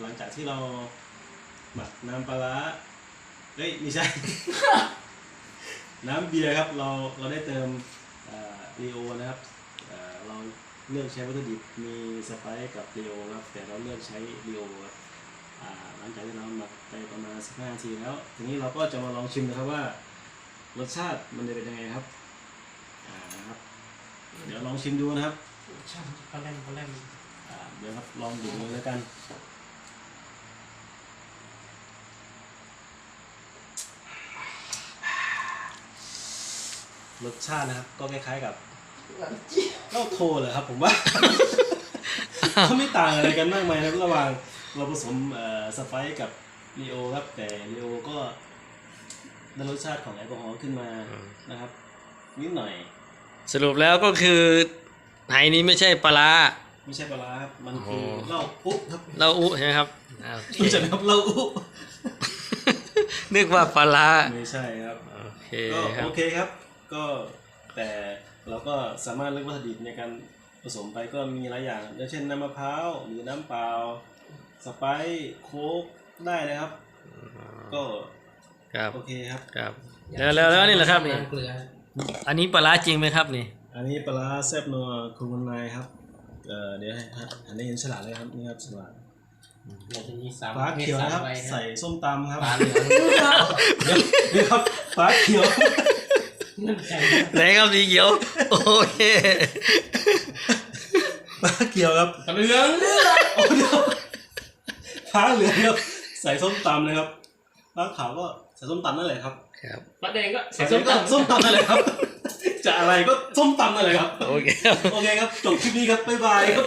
หลังจากที่เราหมักน้ำปลาร้าเฮ้ยไม่ใช่ น้ำเบียร์ครับเราเราได้เติมรีโอนะครับเอ่อเราเลือกใช้วัตถุดิบมีสไปซ์กับรีโอครับแต่เราเลือกใช้รีโอครับอ่าหลังจากที่เราหมักไปประมาณ15นาทีแล้ว ทีนี้เราก็จะมาลองชิมนะครับว่ารสชาติมันจะเป็นยังไงครับอ่านะครับ เดี๋ยวลองชิมดูนะครับ ช่างก็เล่นก็เล่นอ่าเดี๋ยวครับลองดูเลยแล้วกัน รสชาตินะครับ ก็คล้ายๆกับเหล้าโทเลยครับ ผมว่าเขาไม่ต่างอะไรกันมากมายนะครับระหว่างเราผสมเอ่อสไปซ์กับรีโอครับ แต่รีโอก็ได้รสชาติของแอลกอฮอล์ขึ้นมานะครับนิดหน่อย สรุปแล้วก็คือไหนี้ไม่ใช่ปลาร้า ไม่ใช่ปลาร้าครับมันคือโอ้เหล้าปุ๊บครับเราอุใช่ไหมครับอ่าโอเครู้จักไหมครับเหล้าอุ๊บนึกว่าปลาร้าไม่ใช่ครับ โอเคก็ครับ โอเคครับ ก็แต่เราก็สามารถเลือกวัตถุดิบในการผสมไปก็มีหลายอย่างอย่างเช่นน้ำมะพร้าวหรือน้ำเปล่าสไปซ์โค้กได้เลยครับ ก็ครับโอเคครับครับแล้วแล้วแล้วนี่แหละครับนี่เกลืออันนี้ปลาร้าจริงไหมครับนี่ อันนี้ปลาร้าแซ่บนัวคูมันนายครับเอ่อเดี๋ยวให้อันนี้เห็นฉลากเลยครับนี่ครับฉลากเราจะมีสามฟ้าเขียวนะครับใบใส่ส้มตำครับฟ้าเหลืองเดี๋ยวเดี๋ยวครับฟ้าเขียวนั่นแข็ง ไหนครับสีเขียว โอเคฟ้าเขียวครับเหลืองโอ้เดี๋ยวฟ้าเหลืองครับใส่ส้มตำเลยครับฟ้าขาวก็ใส่ส้มตำนั่นแหละครับครับฟ้าแดงก็ใส่ส้มตำส้มตำนั่นแหละครับ จะอะไรก็ส้มตำนั่นแหละครับ โอเคครับโอเคครับจบคลิปนี้ครับบ๊ายบายครับ